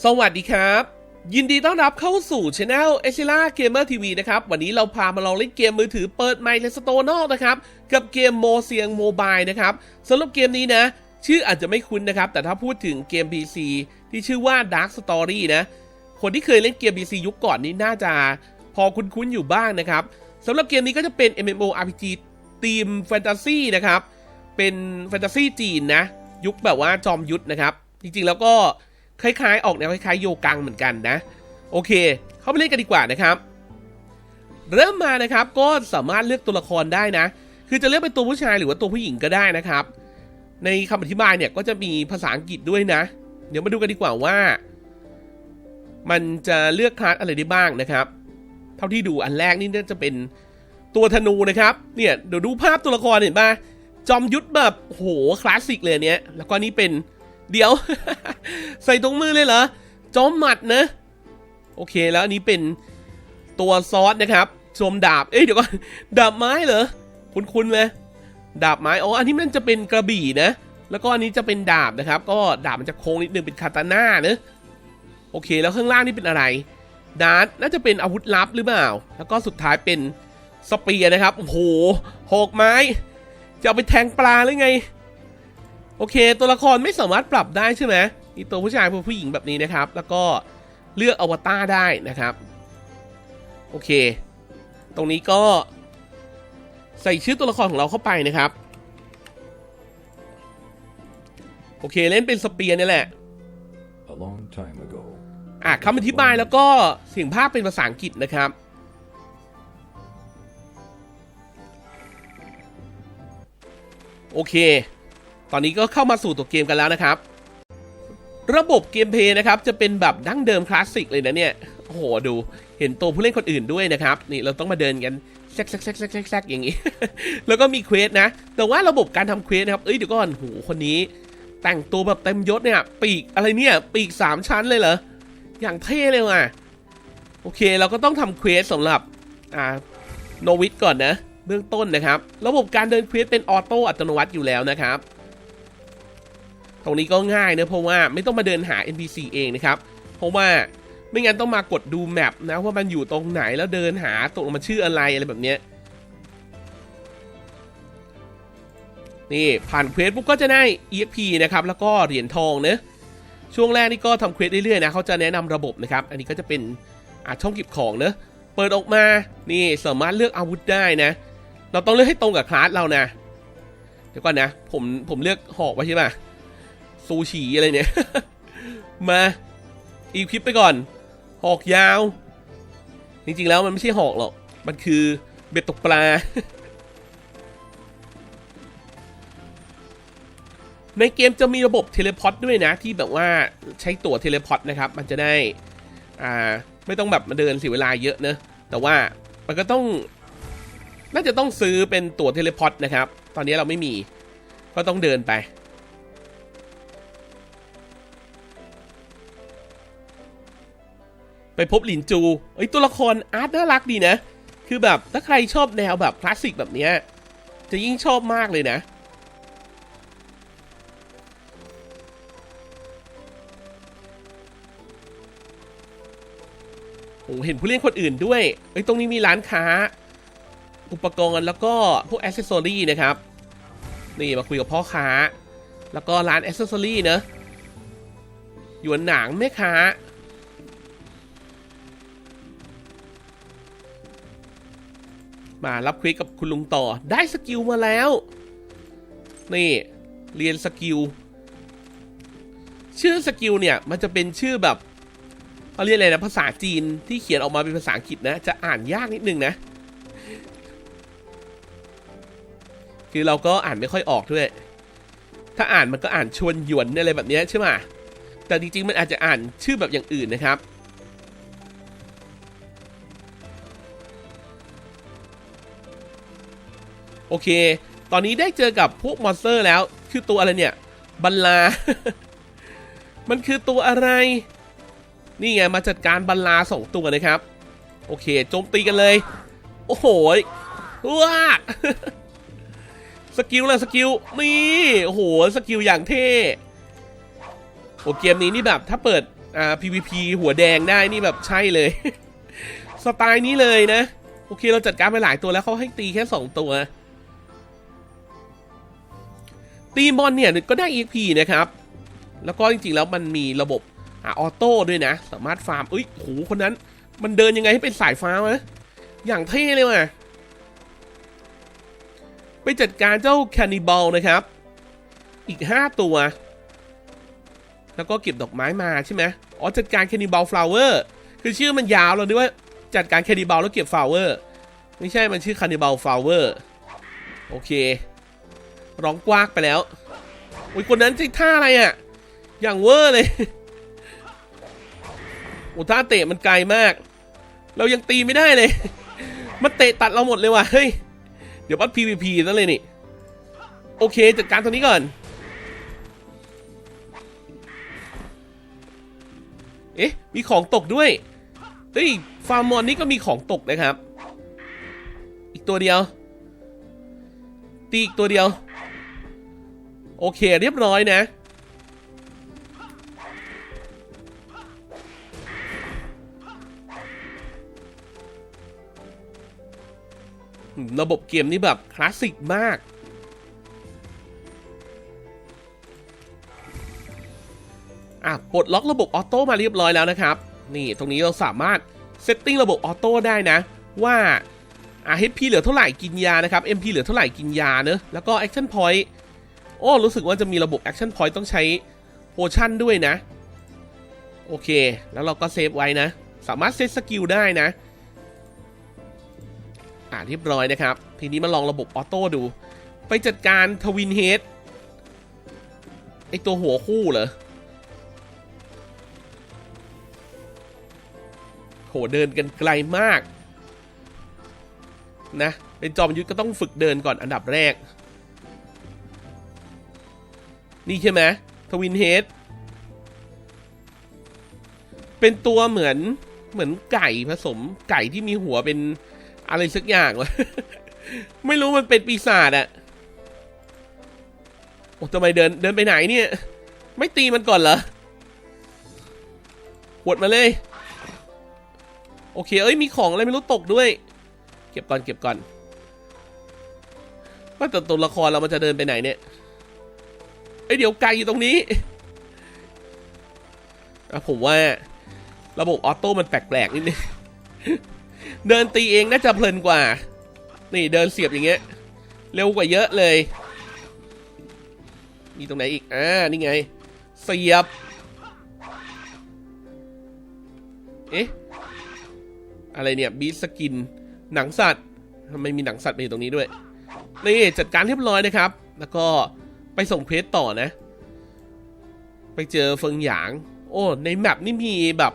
สวัสดีครับ ยินดีต้อนรับเข้าสู่ช anel e s i l a Gamer TV นะครับ วันนี้เราพามาลองเล่นเกมมือถือเปิดไมค์และสโตนอกนะครับ กับเกมโมเซียงโมบายนะครับสำหรับเกมนี้นะ ชื่ออาจจะไม่คุ้นนะครับ แต่ถ้าพูดถึงเกม PC ที่ชื่อว่า Dark Story นะ คนที่เคยเล่นเกม PC ยุคก่อนนี้น่าจะพอคุ้นๆอยู่บ้างนะครับสำหรับเกมนี้ก็จะเป็น MMORPG ทีมแฟนตาซีนะครับเป็นแฟนตาซีจีนนะ ยุคแบบว่าจอมยุทธนะครับ จริงๆแล้วก็ คล้ายๆ ออกแนวคล้ายๆโยกังเหมือนกันนะ โอเค เข้าไปเล่นกันดีกว่านะครับ เริ่มมานะครับก็สามารถเลือกตัวละครได้นะ คือจะเลือกเป็นตัวผู้ชายหรือว่าตัวผู้หญิงก็ได้นะครับ ในคำอธิบายเนี่ยก็จะมีภาษาอังกฤษด้วยนะ เดี๋ยวมาดูกันดีกว่าว่า มันจะเลือกคลาสอะไรได้บ้างนะครับ เท่าที่ดูอันแรกนี่น่าจะเป็นตัวธนูนะครับ เนี่ยเดี๋ยวดูภาพตัวละครเห็นปะจอมยุทธแบบโหคลาสสิกเลยเนี้ย แล้วก็นี่เป็น เดี๋ยว ใส่ตรงมือเลยเหรอจอมหมัดนะ โอเคแล้วอันนี้เป็นตัวซอสนะครับชมดาบ เอ้ยเดี๋ยวก่อนดาบไม้เหรอ คุ้นๆไหมดาบไม้อ๋ออันนี้มันจะเป็นกระบี่นะ แล้วก็อันนี้จะเป็นดาบนะครับ ก็ดาบมันจะโค้งนิดนึงเป็นคาตาน่านะโอเค แล้วข้างล่างนี่เป็นอะไรดาร์ตน่าจะเป็นอาวุธลับหรือเปล่า แล้วก็สุดท้ายเป็นสเปียร์นะครับ โอ้โหหอกไม้ จะเอาไปแทงปลาหรือไง โอเค ตัวละครไม่สามารถปรับได้ใช่ไหมมีตัวผู้ชายตัวผู้หญิงแบบนี้นะครับ แล้วก็เลือกอวตารได้นะครับ โอเค ตรงนี้ก็ใส่ชื่อตัวละครของเราเข้าไปนะครับ โอเคเล่นเป็นสเปียร์นี่แหละ A long time ago, อะคำอธิบายแล้วก็เสียงภาพเป็นภาษาอังกฤษนะครับ โอเค ตอนนี้ก็เข้ามาสู่ตัวเกมกันแล้วนะครับ ระบบเกมเพย์นะครับจะเป็นแบบดั้งเดิมคลาสสิกเลยนะเนี่ยโอ้โหดูเห็นตัวผู้เล่นคนอื่นด้วยนะครับ นี่เราต้องมาเดินกันแซกแซกแซกแซกแซกแซกอย่างนี้ แล้วก็มีเควสนะ แต่ว่าระบบการทำเควสนะครับ เอ้ยเดี๋ยวก่อนโหคนนี้ แต่งตัวแบบเต็มยศเนี่ย ปีกอะไรเนี่ย ปีกสามชั้นเลยเหรอ อย่างเท่เลยว่ะ โอเคเราก็ต้องทำเควสสำหรับ อ่า โนวิทก่อนนะ เบื้องต้นนะครับ ระบบการเดินเควสเป็นออโต้อัตโนมัติอยู่แล้วนะครับ ตรงนี้ก็ง่ายนะเพราะว่าไม่ต้องมาเดินหา NPC เองนะครับ เพราะว่าไม่งั้นต้องมากดดูแมปนะว่ามันอยู่ตรงไหนแล้วเดินหาตกลงมันชื่ออะไรอะไรแบบเนี้ยนี่ผ่านเควสปุ๊บก็จะได้ EXP นะครับแล้วก็เหรียญทองเนะช่วงแรกนี่ก็ทำเควสเรื่อยๆนะเขาจะแนะนำระบบนะครับ อันนี้ก็จะเป็นอ่าช่องเก็บของเนอะเปิดออกมานี่สามารถเลือกอาวุธได้นะ เราต้องเลือกให้ตรงกับคลาสเรานะเดี๋ยวก่อนนะ ผมผมเลือกหอกไว้ใช่ปะ ซูชิอะไรเนี่ย มา อีคลิปไปก่อน หอกยาว จริงๆแล้วมันไม่ใช่หอกหรอก มันคือเบ็ดตกปลา ในเกมจะมีระบบเทเลพอตด้วยนะ ที่แบบว่าใช้ตั๋วเทเลพอตนะครับ มันจะได้ อ่า ไม่ต้องแบบมาเดินเสียเวลาเยอะเนอะ แต่ว่ามันก็ต้อง น่าจะต้องซื้อเป็นตั๋วเทเลพอตนะครับ ตอนนี้เราไม่มี ก็ต้องเดินไป พบหลินจูเอ้ตัวละครอาร์ตน่ารักดีนะ คือแบบถ้าใครชอบแนวแบบคลาสสิกแบบเนี้ยจะยิ่งชอบมากเลยนะ โอ้เห็นผู้เล่นคนอื่นด้วยเอ้ตรงนี้มีร้านค้า อุปกรณ์แล้วก็พวกอ c เซสซอรี่นะครับ นี่มาคุยกับพ่อค้า แล้วก็ร้านอ c เซสซอรี่เนอะหยวนหนังแม่ค้า มารับควิกกับคุณลุงต่อได้สกิลมาแล้ว นี่ เรียนสกิล ชื่อสกิลเนี่ย มันจะเป็นชื่อแบบเขาเรียกอะไรนะภาษาจีนที่เขียนออกมาเป็นภาษาอังกฤษนะ จะอ่านยากนิดนึงนะ คือเราก็อ่านไม่ค่อยออกด้วย ถ้าอ่านมันก็อ่านชวนหยวนอะไรแบบนี้ใช่ไหมแต่จริงๆมันอาจจะอ่านชื่อแบบอย่างอื่นนะครับ โอเค ตอนนี้ได้เจอกับพวกมอนสเตอร์แล้ว คือตัวอะไรเนี่ยบัลลา มันคือตัวอะไร นี่ไงมาจัดการบัลลาสองตัวนะครับ โอเคโจมตีกันเลย โอ้โหว้าสกิลเลยสกิลนี่โอ้โหสกิลอย่างเท่โอ้เกมนี้นี่แบบถ้าเปิดอ่า PVP หัวแดงได้นี่แบบใช่เลย สไตล์นี้เลยนะ โอเคเราจัดการไปหลายตัวแล้วเขาให้ตีแค่ 2 ตัว ตีมอนเนี่ยก็ได้ EXP นะครับ แล้วก็จริงๆแล้วมันมีระบบอออโต้ด้วยนะ สามารถฟาร์มเอ้ยโหคนนั้น มันเดินยังไงให้เป็นสายฟ้าวะอย่างเท่เลยว่ะไปจัดการเจ้าแคนิบอลนะครับ อีก 5 ตัว แล้วก็เก็บดอกไม้มาใช่ไหมอ๋อจัดการแคนิบอลฟลาวเวอร์คือชื่อมันยาวเราด้วยว่าจัดการแคนิบอลแล้วเก็บฟลาวเวอร์ไม่ใช่มันชื่อแคนิบอลฟลาวเวอร์โอเค ร้องกวากไปแล้วโอ้ยคนนั้นใช้ท่าอะไรอะ่ะ อย่างเวอร์เลยโอ้ท่าเตะมันไกลมาก เรายังตีไม่ได้เลย มันเตะตัดเราหมดเลยว่ะ เฮ้ย เดี๋ยววัด PVP ซะเลยนี่ โอเค จัดการตัวนี้ก่อน เอ๊ะ มีของตกด้วย เฮ้ย ฟาร์มมอนนี่ก็มีของตกนะครับ อีกตัวเดียว ตีอีกตัวเดียว โอเคเรียบร้อยนะ ระบบเกมนี้แบบคลาสสิกมากอะปลดล็อกระบบออโต้มาเรียบร้อยแล้วนะครับ นี่ตรงนี้เราสามารถเซตติ้งระบบออโต้ได้นะ ว่าอะ HP เหลือเท่าไหร่กินยานะครับ MP เหลือเท่าไหร่กินยาเนอะแล้วก็ Action Point โอ้ รู้สึกว่าจะมีระบบ Action Point ต้องใช้โพชั่นด้วยนะ โอเค แล้วเราก็เซฟไว้นะ สามารถเซตสกิลได้นะ อ่าเรียบร้อยนะครับ ทีนี้มาลองระบบออโต้ดู ไปจัดการทวินเฮดไอตัวหัวคู่เหรอโหเดินกันไกลมาก นะ เป็นจอมยุทธก็ต้องฝึกเดินก่อนอันดับแรก นี่ใช่ไหมทวินเฮดเป็นตัวเหมือนเหมือนไก่ผสมไก่ที่มีหัวเป็นอะไรสักอย่างวะไม่รู้มันเป็นปีศาจอะโอ้ทำไมเดินเดินไปไหนเนี่ย ไม่ตีมันก่อนเหรอหวดมาเลย โอเค เอ้ย มีของอะไรไม่รู้ตกด้วย เก็บก่อนเก็บก่อนว่าแต่ตัวละครเรามันจะเดินไปไหนเนี่ย เอ้ยเดี๋ยวไกลอยู่ตรงนี้อะผมว่าระบบออโต้มันแปลกๆนิดนึงเดินตีเองน่าจะเพลินกว่า นี่เดินเสียบอย่างเงี้ย เร็วกว่าเยอะเลย มีตรงไหนอีก อ่า นี่ไง เสียบ เอ๊ะ อะไรเนี่ยบีสกิน หนังสัตว์ทำไมมีหนังสัตว์มาอยู่ตรงนี้ด้วย นี่จัดการเรียบร้อยนะครับ แล้วก็ ไปส่งเพจต่อนะ ไปเจอเฟิงหยาง โอ้ ในแมปนี่มีแบบ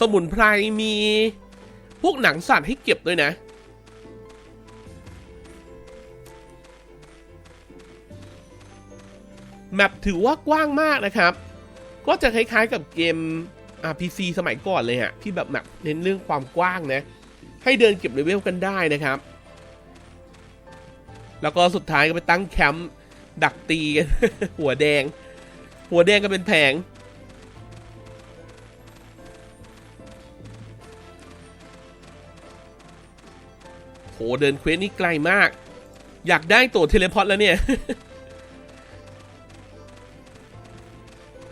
สมุนไพรมี พวกหนังสัตว์ให้เก็บด้วยนะ แมปถือว่ากว้างมากนะครับ ก็จะคล้ายๆกับเกม RPG สมัยก่อนเลยฮะ ที่แบบแมปเน้นเรื่องความกว้างนะ ให้เดินเก็บเลเวลกันได้นะครับ แล้วก็สุดท้ายก็ไปตั้งแคมป์ ดักตีกัน หัวแดง หัวแดงก็เป็นแผง โห เดินเควสนี่ไกลมาก อยากได้ตัวเทเลพอร์ตแล้วเนี่ย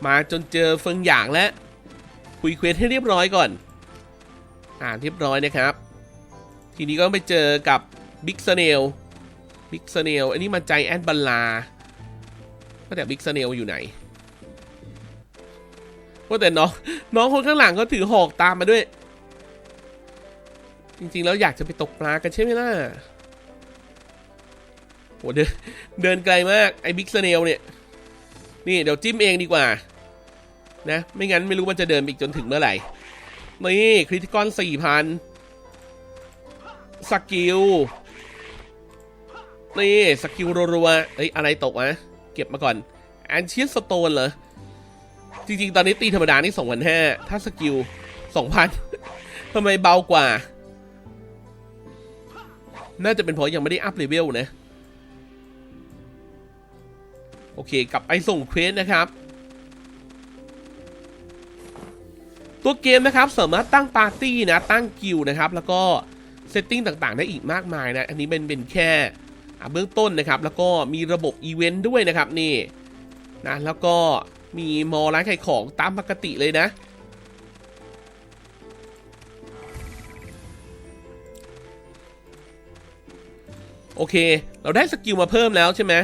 มาจนเจอเฟิงหยางแล้ว คุยเควสให้เรียบร้อยก่อน อ่านเรียบร้อยนะครับ ทีนี้ก็ไปเจอกับบิ๊กสเนล บิ๊กสเนลอันนี้มันใจแอนบัลลาว่าแต่บิ๊กสเนลอยู่ไหนว่าแต่น้องน้องคนข้างหลังก็ถือหอกตามมาด้วย จริงๆแล้วอยากจะไปตกปลากันใช่ไหมล่ะโหเดินเดินไกลมากไอ้บิ๊กสเนลเนี่ย นี่เดี๋ยวจิ้มเองดีกว่า นะ ไม่งั้นไม่รู้มันจะเดินอีกจนถึงเมื่อไหร่ นี่คริติคอนสี่พันสกิล นี่สกิลรัวๆเอ้ยอะไรตกวะเก็บมาก่อนแอนเชียสโตนเหรอ จริงๆ ตอนนี้ตีธรรมดานี่สองพันห้าถ้าสกิลสองพันทำไมเบากว่า น่าจะเป็นเพราะยังไม่ได้อัพเลเวลนะ โอเคกลับไปส่งเควสนะครับ ตัวเกมนะครับสามารถตั้งปาร์ตี้นะ ตั้งกิลนะครับ แล้วก็เซตติ้งต่างๆ ได้อีกมากมายนะ อันนี้เป็นเป็นแค่ เบื้องต้นนะครับ แล้วก็มีระบบอีเวนต์ด้วยนะครับนี่นะแล้วก็มีมอร้านขายของตามปกติเลยนะ โอเค เราได้สกิลมาเพิ่มแล้วใช่ไหม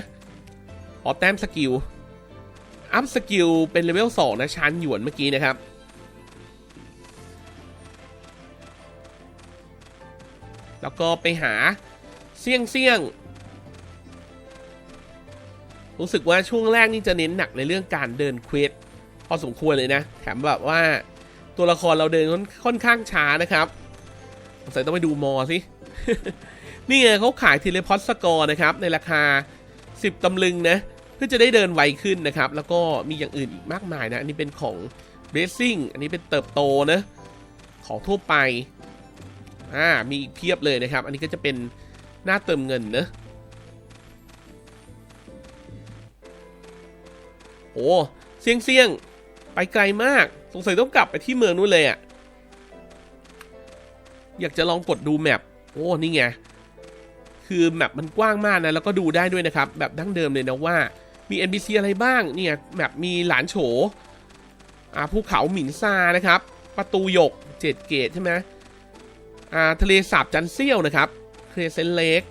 ขอแต้มสกิล อัพสกิลเป็นเลเวล2นะชันหยวนเมื่อกี้นะครับแล้วก็ไปหาเสี่ยงเสี่ยง รู้สึกว่าช่วงแรกนี่จะเน้นหนักในเรื่องการเดินเควสพอสมควรเลยนะ แถมแบบว่าตัวละครเราเดินค่อนอนข้างช้านะครับสงสัยต้องไปดูมอสิ นี่ไงเขาขายเทเลพอตสกอร์นะครับ ในราคา 10 ตำลึงนะ เพื่อจะได้เดินไวขึ้นนะครับ แล้วก็มีอย่างอื่นอีกมากมายนะ อันนี้เป็นของเบสซิ่งอันนี้เป็นเติบโตนะ ของทั่วไป อ่า มีอีกเพียบเลยนะครับ อันนี้ก็จะเป็นหน้าเติมเงินนะ โอ้เสี่ยงเสี่ยงไปไกลมาก สงสัยต้องกลับไปที่เมืองนู้นเลยอะ่ะ อยากจะลองกดดูแมปโอ้ นี่ไง คือแมปมันกว้างมากนะ แล้วก็ดูได้ด้วยนะครับ แบบดั้งเดิมเลยนะว่า มี NPC อะไรบ้าง เนี่ยแมปมีหลานโฉอ่าภูเขาหมินซานะครับ ประตูหยกเจ็ดเกตใช่ไหมอ่าทะเลสาบจันเซียวนะครับเครเซนเลก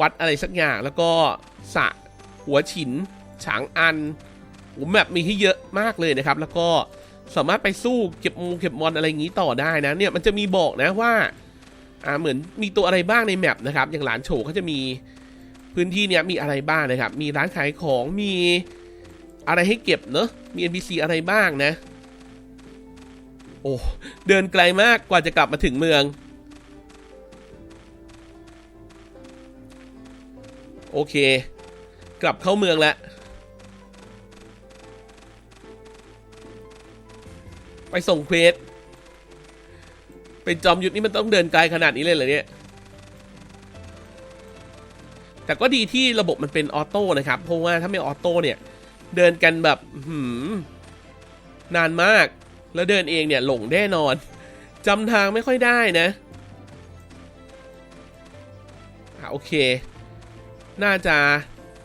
วัดอะไรสักอย่างแล้วก็สะหัวฉิน ฉางอันโอ้แมปมีให้เยอะมากเลยนะครับ แล้วก็สามารถไปสู้เก็บมูเก็บมอนอะไรอย่างนี้ต่อได้นะเนี่ยมันจะมีบอกนะว่าอ่าเหมือนมีตัวอะไรบ้างในแมปนะครับ อย่างหลานโฉเขาจะมีพื้นที่เนี้ยมีอะไรบ้างนะครับ มีร้านขายของมีอะไรให้เก็บเนอะมี NPC อะไรบ้างนะ โอ้เดินไกลมากกว่าจะกลับมาถึงเมือง โอเค กลับเข้าเมืองแล้ว ไปส่งเควสเป็นจอมยุทธนี่มันต้องเดินไกลขนาดนี้เลยเหรอเนี่ย แต่ก็ดีที่ระบบมันเป็นออโต้นะครับ เพราะว่าถ้าไม่ออโต้เนี่ย เดินกันแบบหือนานมาก แล้วเดินเองเนี่ยหลงแน่นอนจำทางไม่ค่อยได้นะอะโอเค น่าจะ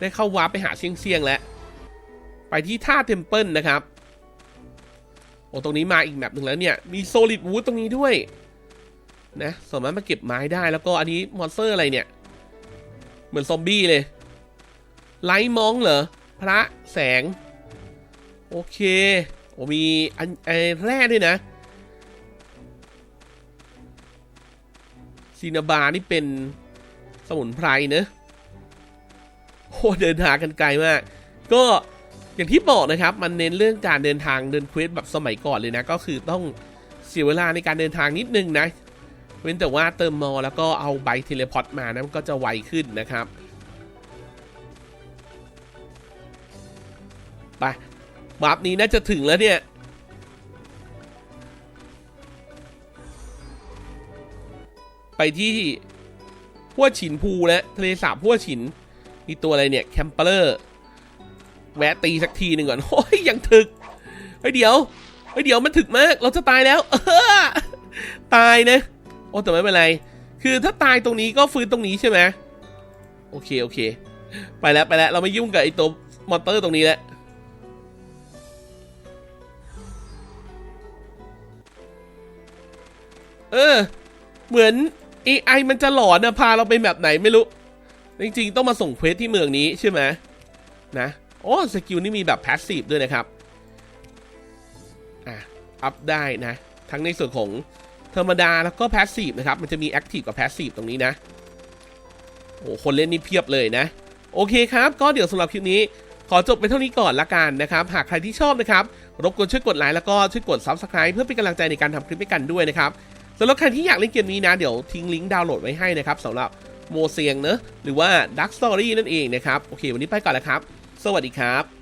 ได้เข้าวาร์ปไปหาเสี่ยงเซียงแล้ว ไปที่ท่าเทมเพิลนะครับ โอ้ตรงนี้มาอีกแมปหนึ่งแล้วเนี่ย มีโซลิดวูดตรงนี้ด้วยนะสามารถมาเก็บไม้ได้แล้วก็อันนี้มอนสเตอร์อะไรเนี่ย เหมือนซอมบี้เลยไลท์มองเหรอ พระแสง โอเคโอ้มีอันไอแร่ด้วยนะซีนาบานี่เป็นสมุนไพรเนอะโอ้เดินทากันไกลมาก ก็ อย่างที่บอกนะครับ มันเน้นเรื่องการเดินทางเดินเควสแบบสมัยก่อนเลยนะ ก็คือต้องเสียเวลาในการเดินทางนิดนึงนะ เว้นแต่ว่าเติมมอแล้วก็เอาใบเทเลพอร์ตมานะมันก็จะไวขึ้นนะครับไปวาร์นี้น่าจะถึงแล้วเนี่ยไปที่พัวฉินภูและทะเลสาบพัวฉินมีตัวอะไรเนี่ยแคมเปอร์ แวะตีสักทีหนึ่งก่อนโอ้ยยังถึกเฮ้ยเดี๋ยวเฮ้ยเดี๋ยวมันถึกมาก เราจะตายแล้วเออตายนะโอ้แต่ไม่เป็นไร คือถ้าตายตรงนี้ก็ฟื้นตรงนี้ใช่ไหมโอเคโอเค ไปแล้วไปแล้วเราไม่ยุ่งกับไอ้ตัวมอเตอร์ตรงนี้แล้วเออ เหมือน AI มันจะหลอนนะพาเราไปแบบไหนไม่รู้ จริงๆ ต้องมาส่งเควสที่เมืองนี้ใช่ไหมนะ โอ้สกิลนี่มีแบบแพสซีฟด้วยนะครับอะอัพได้นะ ทั้งในส่วนของธรรมดาแล้วก็แพสซีฟนะครับ มันจะมีแอคทีฟกับแพสซีฟตรงนี้นะ โอ้คนเล่นนี่เพียบเลยนะ โอเคครับ ก็เดี๋ยวสำหรับคลิปนี้ ขอจบไปเท่านี้ก่อนละกันนะครับ หากใครที่ชอบนะครับ รบกวนช่วยกดไลค์แล้วก็ช่วยกด Subscribe เพื่อเป็นกำลังใจในการทำคลิปให้กันด้วยนะครับสำหรับใครที่อยากเล่นเกมนี้นะ เดี๋ยวทิ้งลิงก์ดาวน์โหลดไว้ให้นะครับสำหรับโมเซียงเนอะหรือว่า Dark Story นั่นเองนะครับ โอเค วันนี้ไปก่อนแล้วครับ สวัสดีครับ